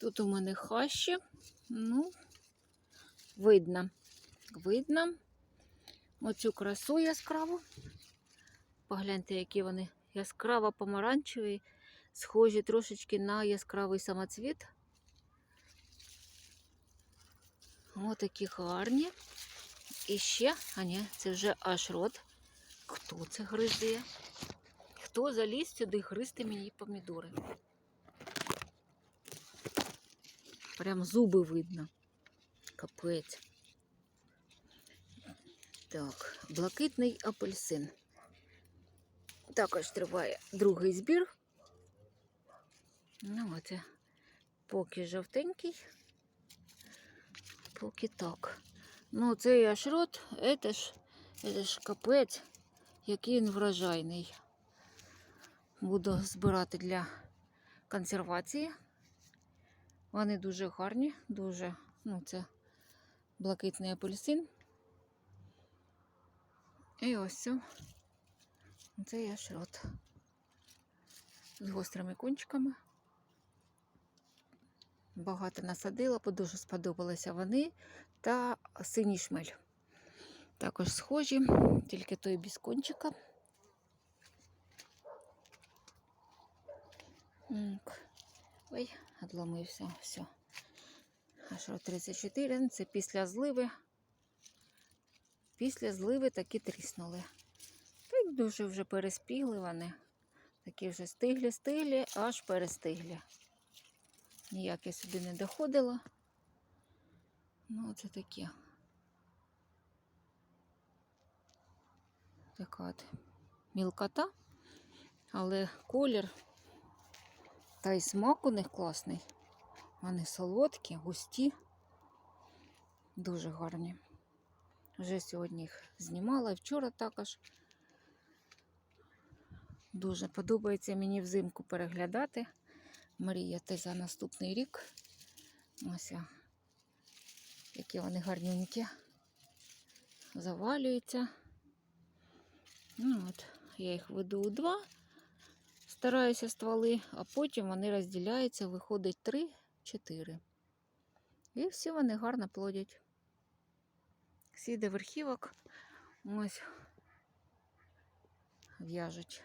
Тут у мене хащі. Ну, видно. Видно. Оцю красу яскраву. Погляньте, які вони яскраво помаранчеві, схожі трошечки на яскравий самоцвіт. Отакі гарні. І ще, а ні, це вже аж рот. Хто це гризе? Хто заліз сюди гризти мені помідори? Прям зуби видно. Капець. Так, блакитний апельсин. Також триває другий збір. Ну, оце поки жовтенький, поки так. Ну, цей ашрот, це ж, це ж капець, який він врожайний. Буду збирати для консервації. Вони дуже гарні, дуже, ну, це блакитний апельсин. І ось це. Це є шрот. З гострими кончиками. Багато насадила, бо дуже сподобалися вони та синій шмель. Також схожі, тільки той без кончика. Так. Ой, одломився, все. А що 34, це після зливи. Після зливи такі тріснули. Так дуже вже переспігли вони. Такі вже стиглі-стиглі, аж перестиглі. Ніяк я сюди не доходила. Ну, це таке. Така от мілкота, але колір та й смак у них класний. Вони солодкі, густі, дуже гарні. Вже сьогодні їх знімала, і вчора також. Дуже подобається мені взимку переглядати, мріяти за наступний рік. Ось які вони гарненькі. Завалюються. Ну, от, я їх веду у два, стараюся стволи, а потім вони розділяються, виходить три-чотири. І всі вони гарно плодять. Всі до верхівок ось в'яжуть.